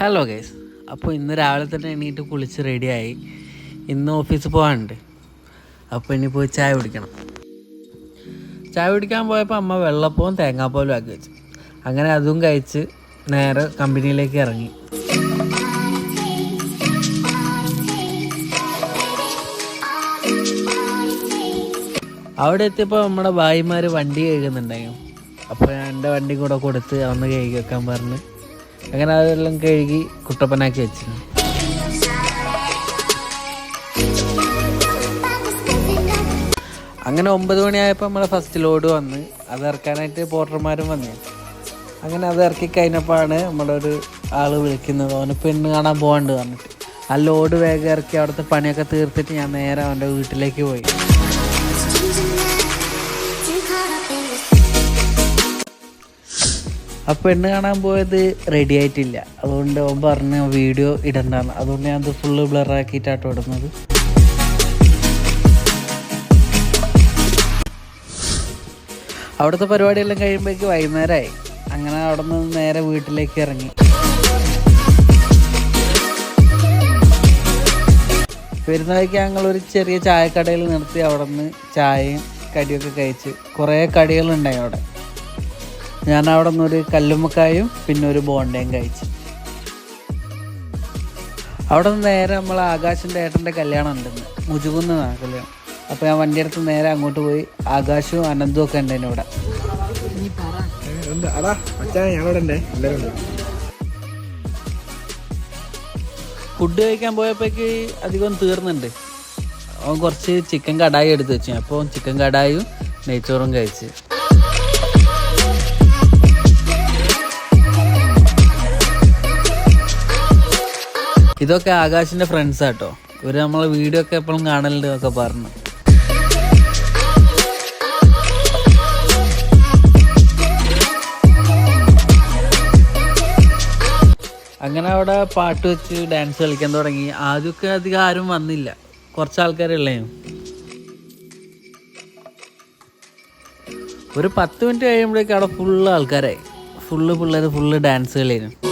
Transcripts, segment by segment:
Hello guys അപ്പോൾ ഇന്ന് രാവിലെ തന്നെ എണീറ്റ് കുളിച്ച് റെഡിയായി ഇന്ന് ഓഫീസിൽ പോകാനുണ്ട് അപ്പോൾ ഇനി പോയി ചായ കുടിക്കണം. ചായ കുടിക്കാൻ പോയപ്പോൾ അമ്മ വെള്ളപ്പവും തേങ്ങാപ്പോലും ആക്കി വെച്ചു. അങ്ങനെ അതും കഴിച്ച് നേരെ കമ്പനിയിലേക്ക് ഇറങ്ങി. അവിടെ എത്തിയപ്പോൾ നമ്മുടെ ഭായിമാർ വണ്ടി കഴുകുന്നുണ്ടായിരുന്നു. അപ്പോൾ എന്റെ വണ്ടി കൂടെ കൊടുത്ത് അന്ന് കഴുകി വെക്കാൻ പറഞ്ഞ് അങ്ങനെ അതെല്ലാം കഴുകി കുട്ടപ്പനാക്കി വെച്ചിരുന്നു. അങ്ങനെ ഒമ്പത് മണിയായപ്പോൾ നമ്മളെ ഫസ്റ്റ് ലോഡ് വന്ന്. അത് ഇറക്കാനായിട്ട് പോർട്ടർമാരും വന്നു. അങ്ങനെ അത് ഇറക്കി കഴിഞ്ഞപ്പോഴാണ് നമ്മുടെ ഒരു ആൾ വിളിക്കുന്നത്. അവന് പെണ്ണ് കാണാൻ പോകാണ്ട് പറഞ്ഞിട്ട്. ആ ലോഡ് വേഗം ഇറക്കി അവിടുത്തെ പണിയൊക്കെ തീർത്തിട്ട് ഞാൻ നേരെ അവന്റെ വീട്ടിലേക്ക് പോയി. ആ പെണ്ണ് കാണാൻ പോയത് റെഡി ആയിട്ടില്ല. അതുകൊണ്ട് അവൻ പറഞ്ഞ വീഡിയോ ഇടണ്ടാന്ന്. അതുകൊണ്ട് ഞാൻ അത് ഫുള്ള് ബ്ലറാക്കിയിട്ടാട്ടോ ഇടുന്നത്. അവിടുത്തെ പരിപാടിയെല്ലാം കഴിയുമ്പോഴേക്ക് വൈകുന്നേരമായി അങ്ങനെ അവിടെ നിന്ന് നേരെ വീട്ടിലേക്ക് ഇറങ്ങി. വരുന്ന വഴിക്ക് ഞങ്ങൾ ഒരു ചെറിയ ചായക്കടയിൽ നിർത്തി അവിടെ നിന്ന് ചായയും കടിയൊക്കെ കഴിച്ച് കുറേ കടികളുണ്ടായി അവിടെ. ഞാൻ അവിടെ നിന്ന് ഒരു കല്ലുമ്മക്കായും പിന്നെ ഒരു ബോണ്ടയും കഴിച്ചു. അവിടെ നിന്ന് നേരെ നമ്മൾ ആകാശിന്റെ ഏട്ടന്റെ കല്യാണം ഉണ്ടെന്ന്. മുജുകുന്ന കല്യാണം. അപ്പോൾ ഞാൻ വണ്ടി എടുത്ത് നേരെ അങ്ങോട്ട് പോയി. ആകാശവും അനന്തും ഒക്കെ ഉണ്ട് എന്നെ ഇവിടെ. ഫുഡ് കഴിക്കാൻ പോയപ്പോഴേക്ക് അധികം തീർന്നുണ്ട് അവൻ കുറച്ച് ചിക്കൻ കടായി എടുത്ത് വെച്ചു. അപ്പോൾ ചിക്കൻ കടായും നെയ്ച്ചോറും കഴിച്ച്. ഇതൊക്കെ ആകാശിന്റെ ഫ്രണ്ട്സ് ആട്ടോ. ഇവർ നമ്മളെ വീഡിയോ ഒക്കെ എപ്പോഴും കാണലുണ്ട് എന്നൊക്കെ പറഞ്ഞു. അങ്ങനെ അവിടെ പാട്ട് വെച്ച് ഡാൻസ് കളിക്കാൻ തുടങ്ങി. ആദ്യമൊക്കെ അധികം ആരും വന്നില്ല. കുറച്ച് ആൾക്കാരുള്ളേ ഒരു പത്ത് മിനിറ്റ് കഴിയുമ്പോഴേക്കും അവിടെ ഫുള്ള് ആൾക്കാരായി. ഫുള്ള് പിള്ളേർ ഫുള്ള് ഡാൻസ് കളിയായിരുന്നു.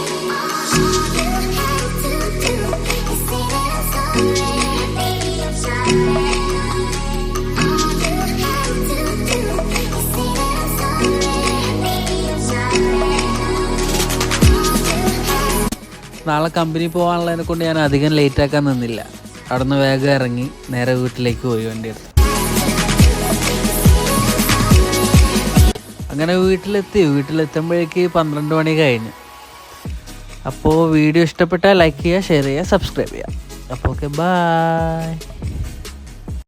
നാളെ കമ്പനി പോകാനുള്ളതിനെ കൊണ്ട് ഞാൻ അധികം ലേറ്റ് ആക്കാൻ നിന്നില്ല. അവിടെ നിന്ന് വേഗം ഇറങ്ങി നേരെ വീട്ടിലേക്ക് പോയി വണ്ടി എടുത്തു. അങ്ങനെ വീട്ടിലെത്തി. വീട്ടിലെത്തുമ്പോഴേക്ക് പന്ത്രണ്ട് മണി കഴിഞ്ഞു. അപ്പോൾ വീഡിയോ ഇഷ്ടപ്പെട്ടാൽ ലൈക്ക് ചെയ്യുക ഷെയർ ചെയ്യുക സബ്സ്ക്രൈബ് ചെയ്യുക. അപ്പോൾ ഓക്കെ ബായ്